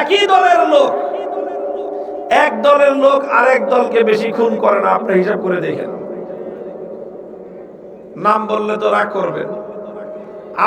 একই দলের লোক। এক দলের লোক আরেক দলকে বেশি খুন করে না, আপনি হিসাব করে দেখেন। নাম বললে তো রাগ করবেন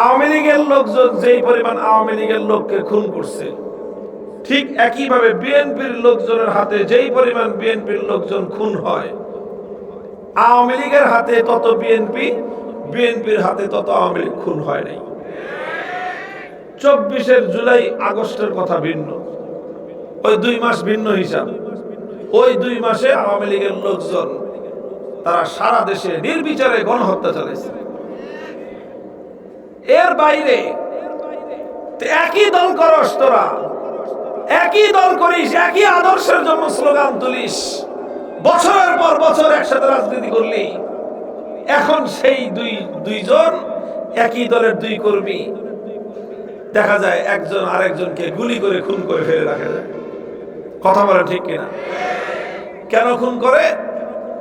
আওয়ামী লীগের লোকজন যেই পরিমাণ আওয়ামী লীগের লোককে খুন করছে, ঠিক একইভাবে বিএনপির লোকজনের হাতে যেই পরিমাণ বিএনপির লোকজন খুন হয়, আওয়ামী লীগের হাতে তত বিএনপি, বিএনপির হাতে তত আওয়ামী লীগ খুন হয় নাই। চব্বিশের জুলাই আগস্টের কথা ভিন্ন। ওই দুই মাস ভিন্ন হিসাব। ওই দুই মাসে আওয়ামী লীগের লোকজন তারা সারা দেশে নির্বিচারে গণহত্যা চালাইছে। এর বাইরে একই দল করস তোরা। একই দল করিস, একই আদর্শের জন্য স্লোগান তুলিস। বছরের পর বছর একসাথে রাজনীতি করলি। এখন সেই দুই, দুইজন একই দলের দুই কর্মী দেখা যায় একজন আরেকজনকে গুলি করে খুন করে ফেলে রাখা যায়। কথা বলে ঠিক কিনা? কেন খুন করে?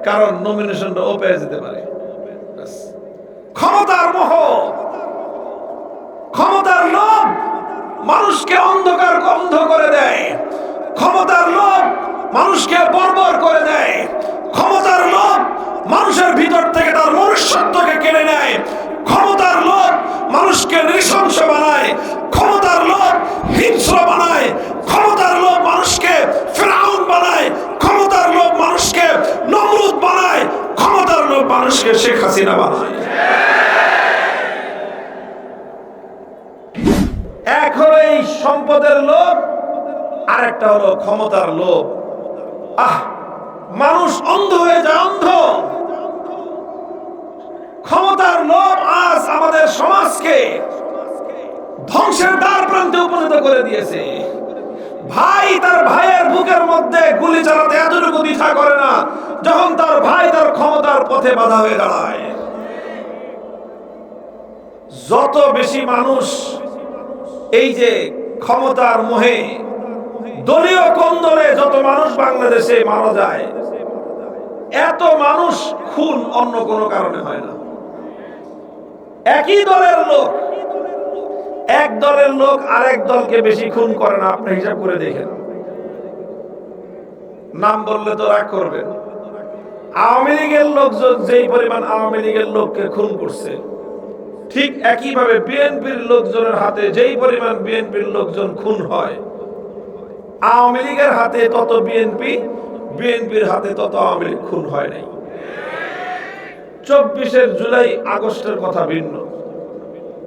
কারণ নমিনেশনটা ও পেয়ে যেতে পারে। ক্ষমতার মোহ ক্ষমতার লোভ মানুষকে অন্ধকার অন্ধ করে দেয়। ক্ষমতার লোভ মানুষকে বর্বর করে দেয়। ক্ষমতার লোভ মানুষের ভিতর থেকে তার মনুষ্যত্বকে কেড়ে নেয়। ক্ষমতার লোভ মানুষকে নৃশংস বানায়। হিংস্র বানায়, ক্ষমতার লোভ মানুষকে ফেরাউন বানায়, ক্ষমতার লোভ মানুষকে নমরুদ বানায়, ক্ষমতার লোভ মানুষকে শেখ হাসিনা বানায়। এক হলো এই সম্পদের লোভ আর একটা হলো ক্ষমতার লোভ। আহ, মানুষ অন্ধ হয়ে যায়, অন্ধ। ক্ষমতার লোভ আজ আমাদের সমাজকে ধ্বংসের দ্বার প্রান্তে উপনীত করে দিয়েছে। ভাই তার ভাইয়ের বুকের মধ্যে গুলি চালাতে এতটুকু দ্বিধা করে না, যখন তার ভাই তার ক্ষমতার পথে বাধা হয়ে দাঁড়ায়। যত বেশি মানুষ এই যে ক্ষমতার মোহে, দলীয় কন্দলে যত মানুষ বাংলাদেশে মারা যায়, এত মানুষ খুন অন্য কোনো কারণে হয় না। একই দলের লোক এক দলের লোক আরেক দলকে বেশি খুন করে না, আপনি হিসাব করে দেখেন। নাম বললে তো রাগ করবেন। আওয়ামী লীগের লোকজন যেই পরিমাণ আওয়ামী লীগের লোককে খুন করছে, ঠিক একইভাবে বিএনপির লোকজনের হাতে যেই পরিমাণ বিএনপির লোকজন খুন হয়, আওয়ামী লীগের হাতে তত বিএনপি, বিএনপির হাতে তত আওয়ামী লীগ খুন হয় নাই। চব্বিশের জুলাই আগস্টের কথা ভিন্ন।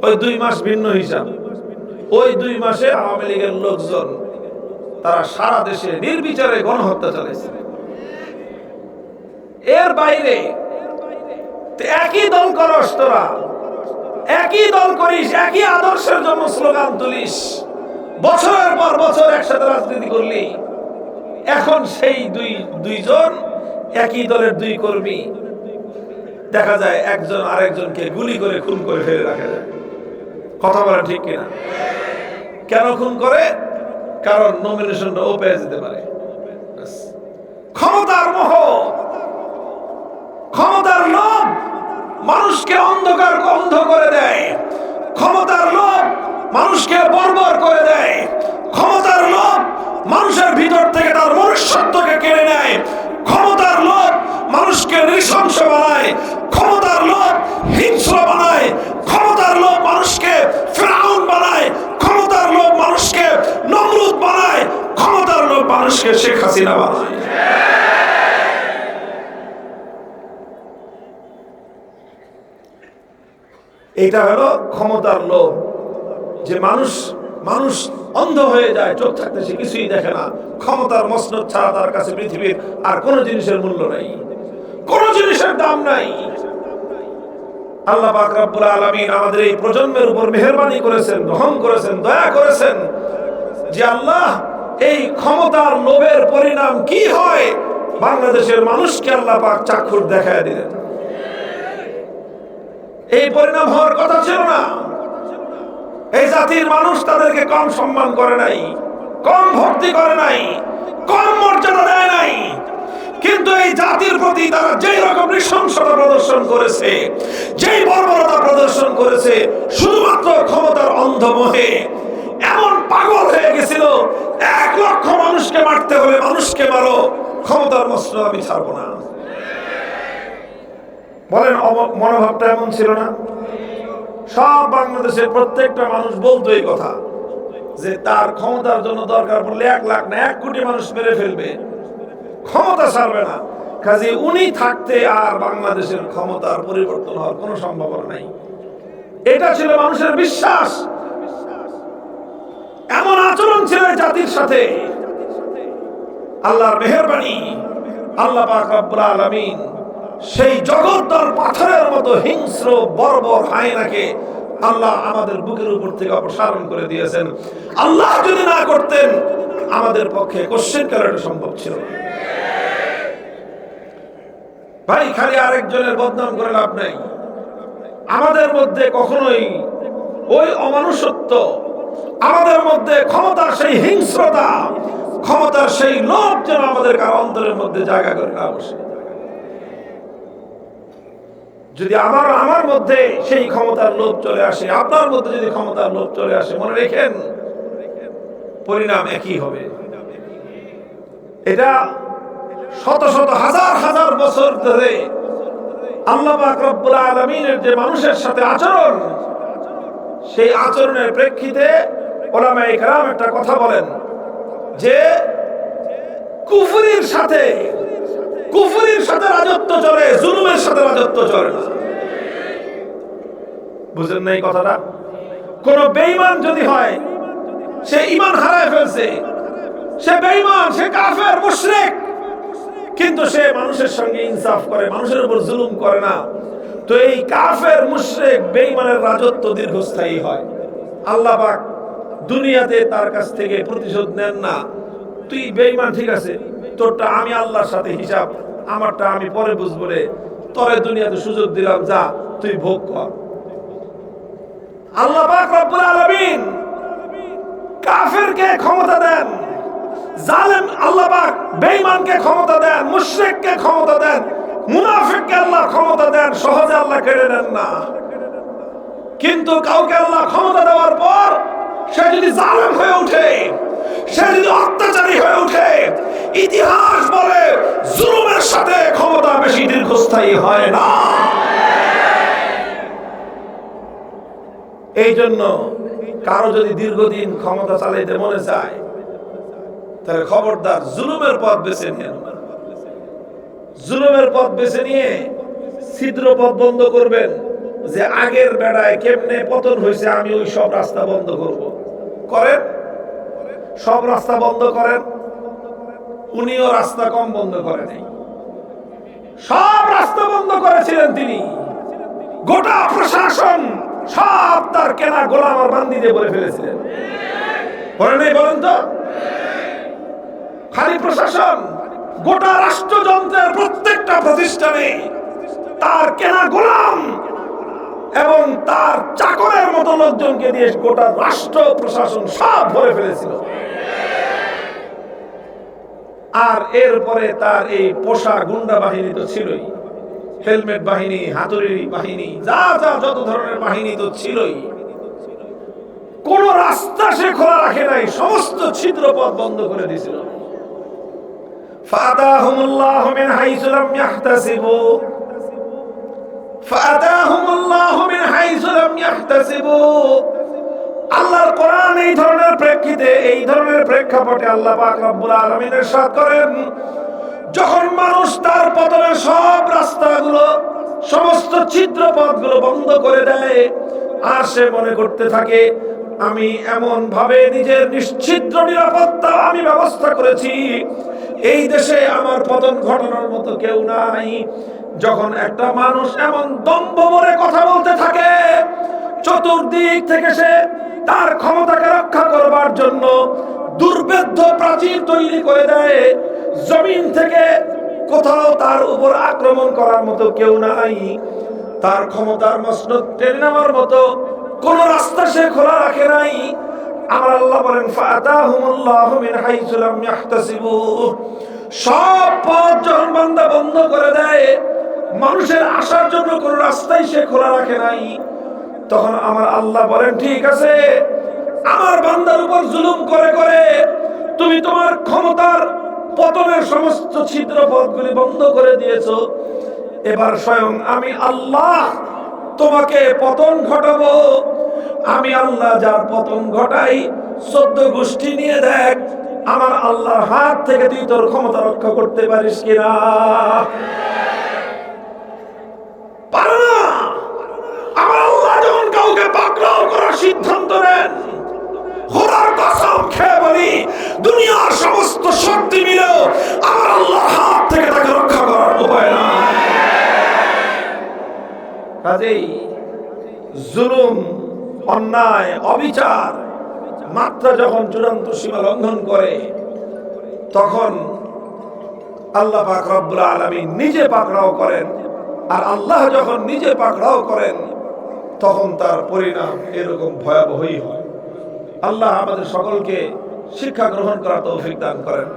ওই দুই মাস ভিন্ন হিসাব। ওই দুই মাসে আওয়ামী লীগের লোকজন তারা সারা দেশে নির্বিচারে গণহত্যা চালাইছে। এর বাইরে একই দল করস তোরা, একই দল করিস, একই আদর্শের জন্য স্লোগান তুলিস। বছরের পর বছর একসাথে রাজনীতি করলি। এখন সেই দুই, দুইজন একই দলের দুই কর্মী। দেখা যায় একজন আরেকজনকে গুলি করে খুন করে ফেলে রাখা যায়। কথা বলা ঠিক কিনা? কেন খুন করে? কারণ নমিনেশনটা ও পেয়ে যেতে পারে। ক্ষমতার মোহ। ক্ষমতার লোভ মানুষকে অন্ধকার অন্ধ করে দেয়। ক্ষমতার লোভ মানুষকে বর্বর করে দেয়। ক্ষমতার লোভ মানুষের ভিতর থেকে তার মনুষ্যত্বকে মানুষকে শেখ হাসিনা বানায় এটা হলো ক্ষমতার লোভ। যে মানুষ মানুষ অন্ধ হয়ে যায়, চোখ থাকতে সে কিছুই দেখে না। ক্ষমতার মসনদ ছাড়া তার কাছে পৃথিবীর আর কোনো জিনিসের মূল্য নাই। কোনো জিনিসের দাম নাই। আল্লাহ পাক রব্বুল আলামিন আমাদের এই প্রজন্মের উপর মেহেরবানি করেছেন, রহম করেছেন, দয়া করেছেন যে আল্লাহ এই ক্ষমতার লোভের পরিণাম কি হয়? বাংলাদেশের মানুষকে আল্লাহ পাক চাক্ষুর দেখায় দিলেন। এই পরিণাম হওয়ার কথা ছিল না। এই জাতির মানুষ তাদেরকে কম সম্মান করে নাই, কম ভক্তি করে নাই, কম মর্যাদা দেয় নাই। কিন্তু এই জাতির প্রতি তারা যেই রকম নৃশংসতা প্রদর্শন করেছে, যেই বর্বরতা প্রদর্শন করেছে, শুধুমাত্র ক্ষমতার অন্ধ মোহে এমন পাগল হয়ে গেছিল, এক লক্ষ মানুষকে মারতে হলে মানুষকে মারো, ক্ষমতার মস্ত্র আমি ছাড়বো না। বলেন মনোভাবটা এমন ছিল না? সব বাংলাদেশের প্রত্যেকটা মানুষ বলতো এই কথা, যে তার ক্ষমতার জন্য দরকার পড়লে এক লাখ না, এক কোটি মানুষ মেরে ফেলবে। ক্ষমতা ছাড়বে না। কাজে উনি থাকতে আর বাংলাদেশের ক্ষমতার পরিবর্তন হওয়ার কোনো সম্ভাবনা নাই। এটা ছিল মানুষের বিশ্বাস। এমন আচরণ ছিল জাতির সাথে। আল্লাহর মেহরবানি, আল্লাহ পাক রব্বুল সেই জগদ্দল পাথরের মতো হিংস্র, বর্বর হায়নাকে আল্লাহ আমাদের বুকের উপর থেকে অপসারণ করে দিয়েছেন। আল্লাহ যদি না করতেন, আমাদের পক্ষে কোশ্চেন করাটা সম্ভব ছিল ভাই, খালি আরেকজনের বদনাম করে লাভ নাই। আমাদের মধ্যে কখনোই ওই অমানুষত্ব আমাদের মধ্যে ক্ষমতার সেই হিংস্রতা, ক্ষমতার সেই লোভ যেন আমাদের কারও অন্তরের মধ্যে জায়গা করে না বসে। যদি আমার আমার মধ্যে সেই ক্ষমতার লোভ চলে আসে, আপনার মধ্যে যদি ক্ষমতার লোভ চলে আসে, মনে রেখেন, পরিণাম একই হবে। এটা শত শত হাজার হাজার বছর ধরে আল্লাহ পাক রব্বুল আলামিনের যে মানুষের সাথে আচরণ সেই আচরণের প্রেক্ষিতে ওলামা একটা কথা বলেন যে কুফরির সাথে কুফরির সাথে রাজত্ব চলে, জুলুমের সাথে রাজত্ব চলে বুঝলেন না এই কথাটা? কোন বেঈমান যদি হয়, সে ইমান হারায় ফেলছে। সে বেঈমান, সে কাফের, মুশরিক। কিন্তু সে মানুষের সঙ্গে ইনসাফ করে, মানুষের উপর জুলুম করে না। তো এই কাফের, মুশরিক, বেঈমানের রাজত্ব দীর্ঘস্থায়ী হয়। আল্লাহ পাক দুনিয়াতে তার কাছ থেকে প্রতিশোধ নেন না। তুই বেঈমান, ঠিক আছে, তোরটা আমি আল্লাহর সাথে হিসাব, আমারটা আমি পরে বুঝব রে। তরে দুনিয়াতে সুযোগ দিলাম, যা, তুই ভোগ কর। আল্লাহ পাক রব্বুল আলামিন কাফেরকে ক্ষমতা দেন, জালেম আল্লাহ পাক বেঈমানকে ক্ষমতা দেন, মুশরিককে ক্ষমতা দেন। মুনাফিককে আল্লাহ ক্ষমতা দেন, সহজে আল্লাহ কেড়ে নেন না। কিন্তু কাউকে আল্লাহ ক্ষমতা দেওয়ার পর সে যদি জালেম হয়ে ওঠে, সে যদি অত্যাচারী হয়ে ওঠে, ইতিহাস বলে জুলুমের সাথে ক্ষমতা বেশি দীর্ঘস্থায়ী হয় না। এই জন্য কারও যদি দীর্ঘদিন ক্ষমতা চালাইতে মনে চায়, তাহলে খবরদার জুলুমের পথ বেছে নিন জুলুমের পথ বেছে নিয়ে ছিদ্র পথ বন্ধ করবেন যে আগের বেড়ায় কেমনে পতন হয়েছে আমি ওই সব রাস্তা বন্ধ করব। করেন? সব রাস্তা বন্ধ করেন? উনিও রাস্তা কম বন্ধ করে সব রাস্তা বন্ধ করেছিলেন তিনি। গোটা প্রশাসন সব তার কেনা গোলাম আর বান্দি দিয়ে বলে ফেলেছিলেন। বলে নেই বলেন তো? খালি প্রশাসন গোটা রাষ্ট্রযন্ত্রের প্রত্যেকটা প্রতিষ্ঠানে তার কেনা গোলাম এবং তার চাকরের মতো লোকজনকে দিয়ে গোটা রাষ্ট্র প্রশাসন সব ভরে ফেলেছিল। আর এরপরে তার এই পোষা গুন্ডা বাহিনী তো ছিলই। হেলমেট বাহিনী, হাতুড়ি বাহিনী, যা যা, যত ধরনের বাহিনী তো ছিলই। কোন রাস্তা সে খোলা রাখে নাই, সমস্ত ছিদ্র পথ বন্ধ করে দিয়েছিল। فأتاهم الله من حيث لم يحتسبوا فأتاهم الله من حيث لم يحتسبوا আল্লাহর কোরআন এই ধরনের প্রেক্ষিতে এই ধরনের প্রেক্ষাপটে আল্লাহ পাক রব্বুল আলামিন ইরশাদ করেন যখন মানুষ তার পতনের সব রাস্তাগুলো সমস্ত ছিদ্র পথগুলো বন্ধ করে দেয় আর সে মনে করতে থাকে আমি এমন ভাবে নিজের নিশ্চিদ্র নিরাপত্তা আমি ব্যবস্থা করেছি এই দেশে আমার পতন ঘটানোর মতো কেউ নাই। যখন একটা মানুষ এমন দম্ভ মনে কথা বলতে থাকে, চতুর্দিক থেকে সে তার ক্ষমতাকে রক্ষা করবার জন্য দুর্বেদ্য প্রাচীর তৈরি করে দেয়। জমিন থেকে কোথাও তার উপর আক্রমণ করার মতো কেউ নাই। তার ক্ষমতার মসনদ টেনে নেওয়ার মতো কোন রাস্তা সে খোলা রাখে নাই। আমার আল্লাহ বলেন ফাতাহুমুল্লাহু মিন হাইসু লাম ইয়াহতাসিবু। সব পথ যখন বান্দা বন্ধ করে দেয়, মানুষের আসার জন্য কোন রাস্তাই সে খোলা রাখে নাই। তখন আমার আল্লাহ বলেন, ঠিক আছে, আমার বান্দার উপর জুলুম করে করে তুমি তোমার ক্ষমতার পতনের সমস্ত ছিদ্র পথগুলি বন্ধ করে দিয়েছ। এবার স্বয়ং আমি আল্লাহ তোমাকে পতন ঘটাবো। আমি আল্লাহ যার পতন ঘটাই, চোদ্দ গোষ্ঠী নিয়ে দেখ, আমার আল্লাহর হাত থেকে তুই তোর ক্ষমতা রক্ষা করতে পারিস কিনা? কাউকে করার সিদ্ধান্ত নেন দুনিয়ার সমস্ত শক্তি মিলেও হাত থেকে রক্ষা করার উপায় না জুলুম অন্যায়, অবিচার, মাত্রা যখন চূড়ান্ত সীমা লঙ্ঘন করে, তখন আল্লাহ পাক রব্বুল আলামিন নিজে পাকড়াও করেন। আর আল্লাহ যখন নিজে পাকড়াও করেন, তখন তার পরিণাম এরকম ভয়াবহই হয়। আল্লাহ আমাদের সকলকে শিক্ষা গ্রহণ করার তৌফিক দান করেন।